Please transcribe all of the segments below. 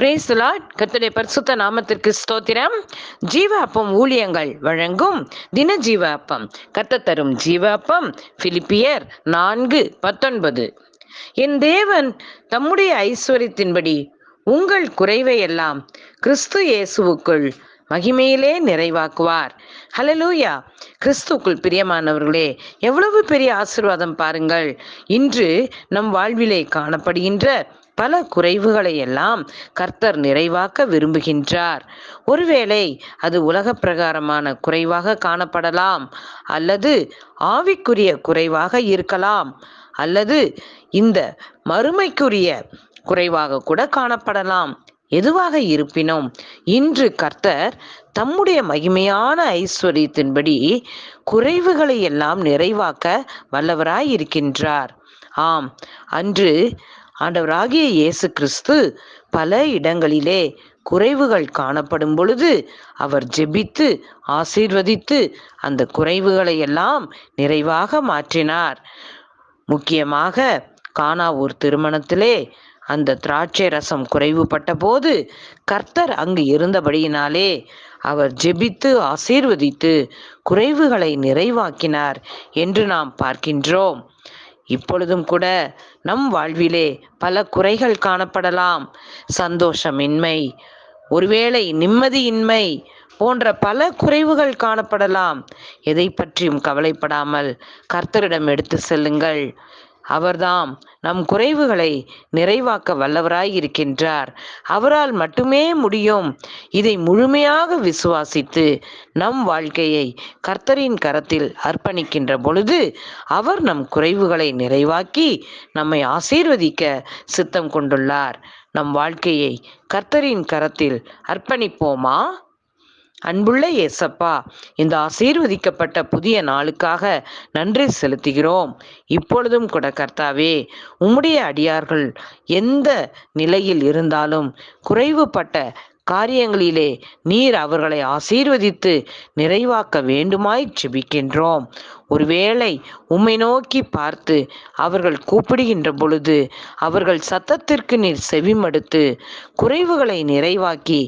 பிரேசுலா கத்துடைய பரிசுத்த நாமத்திற்கு ஸ்தோத்திரம். ஜீவ அப்பம் ஊழியங்கள் வழங்கும் தின ஜீவ அப்பம் கத்த தரும் ஜீவ அப்பம் பிலிப்பியர் நான்கு பத்தொன்பது. என் தேவன் தம்முடைய ஐஸ்வர்யத்தின்படி உங்கள் குறைவை எல்லாம் கிறிஸ்து இயேசுவுக்குள் மகிமையிலே நிறைவாக்குவார். ஹலலூயா கிறிஸ்துக்குள் பிரியமானவர்களே எவ்வளவு பெரிய ஆசீர்வாதம் பாருங்கள். இன்று நம் வாழ்விலே காணப்படுகின்ற பல குறைவுகளை எல்லாம் கர்த்தர் நிறைவாக்க விரும்புகின்றார். ஒருவேளை அது உலக பிரகாரமான குறைவாக காணப்படலாம் அல்லது ஆவிக்குரிய குறைவாக இருக்கலாம் அல்லது இந்த மறுமைக்குரிய குறைவாக கூட காணப்படலாம். எதுவாக இருப்பினும் இன்று கர்த்தர் தம்முடைய மகிமையான ஐஸ்வர்யத்தின்படி குறைவுகளை எல்லாம் நிறைவாக்க வல்லவராய் இருக்கின்றார் ஆம் அன்று ஆண்டவராகிய இயேசு கிறிஸ்து பல இடங்களிலே குறைவுகள் காணப்படும் பொழுது அவர் ஜெபித்து ஆசீர்வதித்து அந்த குறைவுகளை எல்லாம் நிறைவாக மாற்றினார். முக்கியமாக கானாவூர் திருமணத்திலே அந்த திராட்சை ரசம் குறைவுபட்ட போது கர்த்தர் அங்கு இருந்தபடியினாலே அவர் ஜெபித்து ஆசீர்வதித்து குறைவுகளை நிறைவாக்கினார் என்று நாம் பார்க்கின்றோம். இப்பொழுதும் கூட நம் வாழ்விலே பல குறைகள் காணப்படலாம். சந்தோஷமின்மை ஒருவேளை நிம்மதியின்மை போன்ற பல குறைவுகள் காணப்படலாம். எதை பற்றியும் கவலைப்படாமல் கர்த்தரிடம் எடுத்து செல்லுங்கள். அவர்தாம். நம் குறைவுகளை நிறைவாக்க வல்லவராய் இருக்கின்றார். அவரால் மட்டுமே முடியும். இதை முழுமையாக விசுவாசித்து நம் வாழ்க்கையை கர்த்தரின் கரத்தில் அர்ப்பணிக்கின்ற பொழுது அவர் நம் குறைவுகளை நிறைவாக்கி நம்மை ஆசீர்வதிக்க சித்தம் கொண்டுள்ளார். நம் வாழ்க்கையை கர்த்தரின் கரத்தில் அர்ப்பணிப்போமா? அன்புள்ள ஏசப்பா இந்த ஆசீர்வதிக்கப்பட்ட புதிய நாளுக்காக நன்றி செலுத்துகிறோம். இப்பொழுதும் கூட கர்த்தாவே உம்முடைய அடியார்கள் எந்த நிலையில் இருந்தாலும் குறைவுபட்ட காரியங்களிலே நீர் அவர்களை ஆசீர்வதித்து நிறைவாக்க வேண்டுமாய் செபிக்கின்றோம் ஒருவேளை உம்மை நோக்கி பார்த்து அவர்கள் கூப்பிடுகின்ற பொழுது அவர்கள் சத்தத்திற்கு நீர் செவிமடுத்து குறைவுகளை நிறைவாக்கி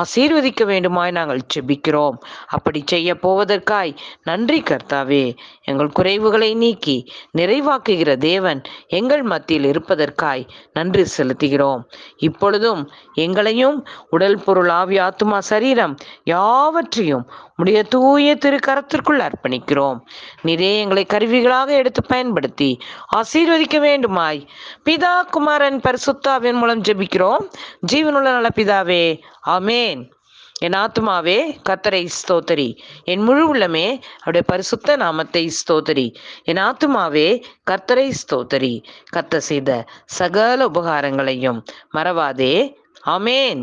ஆசீர்வதிக்க வேண்டுமாய் நாங்கள் செபிக்கிறோம் அப்படி செய்ய போவதற்காய் நன்றி கர்த்தாவே. எங்கள் குறைவுகளை நீக்கி நிறைவாக்குகிற தேவன் எங்கள் மத்தியில் இருப்பதற்காய் நன்றி செலுத்துகிறோம். இப்பொழுதும் எங்களையும் உடல் பொருள் ஆவி ஆத்மா சரீரம் யாவற்றையும் உடைய தூய திருக்கரத்திற்குள் அர்ப்பணிக்கிறோம். நிறைய எங்களை கருவிகளாக எடுத்து பயன்படுத்தி ஆசீர்வதிக்க வேண்டுமாய். பிதா குமாரன் பரிசுத்தாவின் மூலம் ஜெபிக்கிறோம். ஜீவனுள்ள நல பிதாவே ஆமேன். என் ஆத்மாவே கத்தரை ஸ்தோத்தரி. என் முழு உள்ளமே அவருடைய பரிசுத்த நாமத்தை ஸ்தோத்தரி. என் ஆத்மாவே கத்தரை ஸ்தோத்தரி. கத்த செய்த சகல உபகாரங்களையும் மறவாதே. ஆமேன்.